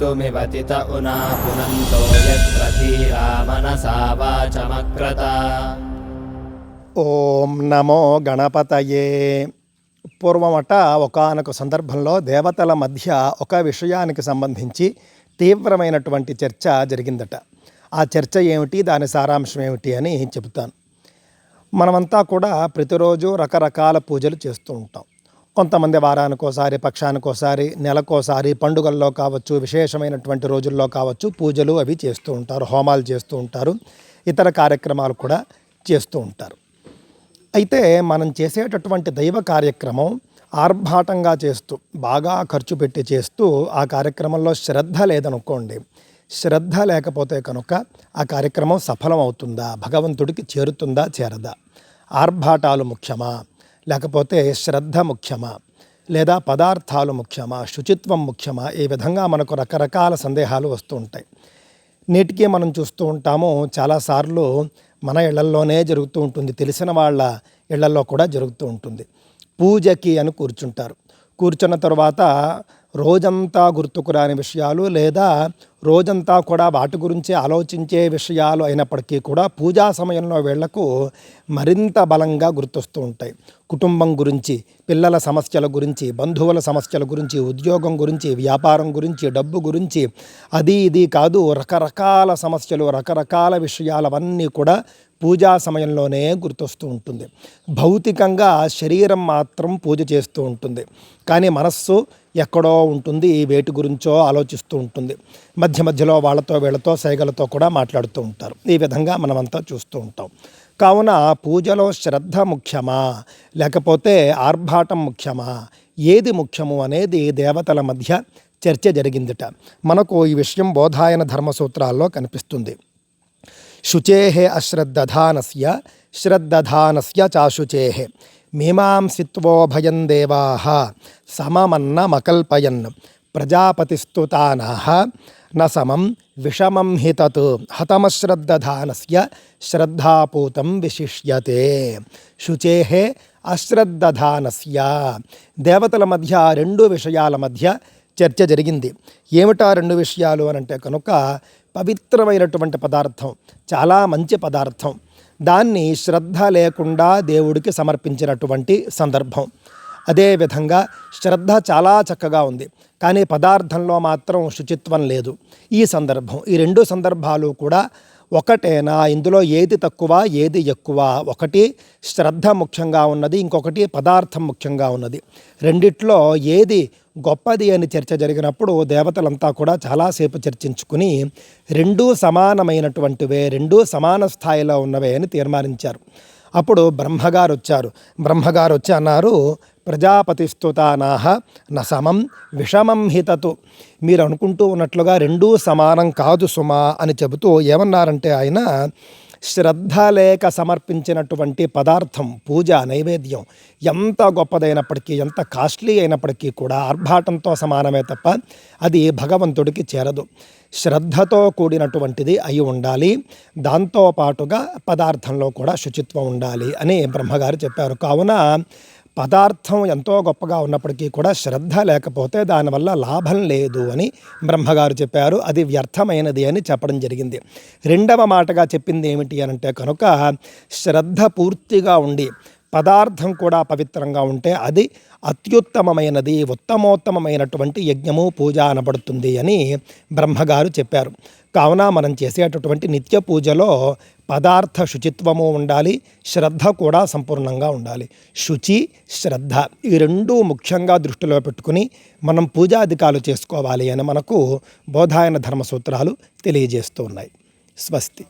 कर्तुमिवतित उना पुनन्तो यत्र धीरा मनसा वाचमक्रत ఓం నమో గణపతయే పూర్వమట ఒకానొక సందర్భంలో దేవతల మధ్య ఒక విషయానికి సంబంధించి తీవ్రమైనటువంటి చర్చ జరిగిందట ఆ చర్చ ఏమిటి దాని సారాంశం ఏమిటి అని చెబుతాను మనమంతా కూడా ప్రతిరోజు రకరకాల పూజలు చేస్తూ ఉంటాం కొంతమంది వారానికోసారి పక్షానికోసారి నెలకోసారి పండుగల్లో కావచ్చు విశేషమైనటువంటి రోజుల్లో కావచ్చు పూజలు అవి చేస్తూ ఉంటారు హోమాలు చేస్తూ ఉంటారు ఇతర కార్యక్రమాలు కూడా చేస్తూ ఉంటారు. అయితే మనం చేసేటటువంటి దైవ కార్యక్రమం ఆర్భాటంగా చేస్తూ బాగా ఖర్చు పెట్టి చేస్తూ ఆ కార్యక్రమంలో శ్రద్ధ లేదనుకోండి శ్రద్ధ లేకపోతే కనుక ఆ కార్యక్రమం సఫలం అవుతుందా భగవంతుడికి చేరుతుందా చేరదా? ఆర్భాటాలు ముఖ్యమా? లేకపోతే శ్రద్ధ ముఖ్యమా? లేదా పదార్థాలు ముఖ్యమా? శుచిత్వం ముఖ్యమా? ఈ విధంగా మనకు రకరకాల సందేహాలు వస్తూ ఉంటాయి. నేటికి మనం చూస్తూ ఉంటాము చాలాసార్లు మన ఇళ్ళల్లోనే జరుగుతూ ఉంటుంది. తెలిసిన వాళ్ళ ఇళ్ళలో కూడా జరుగుతూ ఉంటుంది. పూజకి అని కూర్చుంటారు. కూర్చున్న తర్వాత రోజంతా గుర్తుకురాని విషయాలు లేదా రోజంతా కూడా వాటి గురించి ఆలోచించే విషయాలు అయినప్పటికీ కూడా పూజా సమయంలో వీళ్ళకు మరింత బలంగా గుర్తొస్తూ ఉంటాయి. కుటుంబం గురించి పిల్లల సమస్యల గురించి బంధువుల సమస్యల గురించి ఉద్యోగం గురించి వ్యాపారం గురించి డబ్బు గురించి అది ఇది కాదు రకరకాల సమస్యలు రకరకాల విషయాలవన్నీ కూడా పూజా సమయంలోనే గుర్తొస్తూ ఉంటుంది. భౌతికంగా శరీరం మాత్రం పూజ చేస్తూ ఉంటుంది. కానీ మనస్సు ఎక్కడో ఉంటుంది వేటి గురించో ఆలోచిస్తూ ఉంటుంది. మధ్య మధ్యలో వాళ్ళతో వీళ్ళతో సైగలతో కూడా మాట్లాడుతూ ఉంటారు. ఈ విధంగా మనమంతా చూస్తూ ఉంటాం. కావున పూజలో శ్రద్ధ ముఖ్యమా? లేకపోతే ఆర్భాటం ముఖ్యమా? ఏది ముఖ్యము అనేది దేవతల మధ్య చర్చ జరిగిందిట. మనకు ఈ విషయం బోధాయన ధర్మసూత్రాల్లో కనిపిస్తుంది. శుచేహే అశ్రద్ధానస్య శ్రద్ధానస్య చాశుచేహే. మీమాంసిత్వో భయం దేవా సమమన్నమకల్పయన్ ప్రజాపతిస్తుతానా న సమం విషమం హి తత్ హతమశ్రద్ధానస్య శ్రద్ధాపూతం విశిష్యతే. శుచే అశ్రద్ధానస్య దేవతల మధ్య రెండు విషయాల మధ్య చర్చ జరిగింది. ఏమిటా రెండు విషయాలు అని అంటే కనుక పవిత్రమైనటువంటి పదార్థం చాలా మంచి పదార్థం. దాన్ని శ్రద్ధ లేకుండా దేవుడికి సమర్పించినటువంటి సందర్భం. అదేవిధంగా శ్రద్ధ చాలా చక్కగా ఉంది. కానీ పదార్థంలో మాత్రం శుచిత్వం లేదు. ఈ సందర్భం ఈ రెండు సందర్భాలు కూడా ఒకటేనా? ఇందులో ఏది తక్కువ ఏది ఎక్కువ? ఒకటి శ్రద్ధ ముఖ్యంగా ఉన్నది ఇంకొకటి పదార్థం ముఖ్యంగా ఉన్నది. రెండిట్లో ఏది గొప్పది అని చర్చ జరిగినప్పుడు దేవతలంతా కూడా చాలాసేపు చర్చించుకుని రెండూ సమానమైనటువంటివే రెండూ సమాన స్థాయిలో ఉన్నవే అని తీర్మానించారు. అప్పుడు బ్రహ్మగారు వచ్చారు బ్రహ్మగారు వచ్చి అన్నారు ప్రజాపతిస్తుతానాహ న సమం విషమం హితతు మీరు అనుకుంటూ ఉన్నట్లుగా రెండూ సమానం కాదు సుమా అని చెబుతూ ఏమన్నారంటే ఆయన శ్రద్ధ లేక సమర్పించినటువంటి పదార్థం పూజ నైవేద్యం ఎంత గొప్పదైనప్పటికీ ఎంత కాస్ట్లీ అయినప్పటికీ కూడా ఆర్భాటంతో సమానమే తప్ప అది భగవంతుడికి చేరదు. శ్రద్ధతో కూడినటువంటిది అయి ఉండాలి. దాంతో పాటుగా పదార్థంలో కూడా శుచిత్వం ఉండాలి అని బ్రహ్మగారు చెప్పారు. కావున పదార్థం ఎంతో గొప్పగా ఉన్నప్పటికీ కూడా శ్రద్ధ లేకపోతే దానివల్ల లాభం లేదు అని బ్రహ్మగారు చెప్పారు. అది వ్యర్థమైనది అని చెప్పడం జరిగింది. రెండవ మాటగా చెప్పింది ఏమిటి అని అంటే కనుక శ్రద్ధ పూర్తిగా ఉండి పదార్థం కూడా పవిత్రంగా ఉంటే అది అత్యుత్తమమైనది ఉత్తమోత్తమమైనటువంటి యజ్ఞము పూజ అనబడుతుంది అని బ్రహ్మగారు చెప్పారు. కావున మనం చేసేటటువంటి నిత్య పూజలో పదార్థ శుచిత్వము ఉండాలి శ్రద్ధ కూడా సంపూర్ణంగా ఉండాలి. శుచి శ్రద్ధ ఈ రెండూ ముఖ్యంగా దృష్టిలో పెట్టుకుని మనం పూజాధికాలు చేసుకోవాలి అని మనకు బోధాయన ధర్మసూత్రాలు తెలియజేస్తూ ఉన్నాయి. స్వస్తి.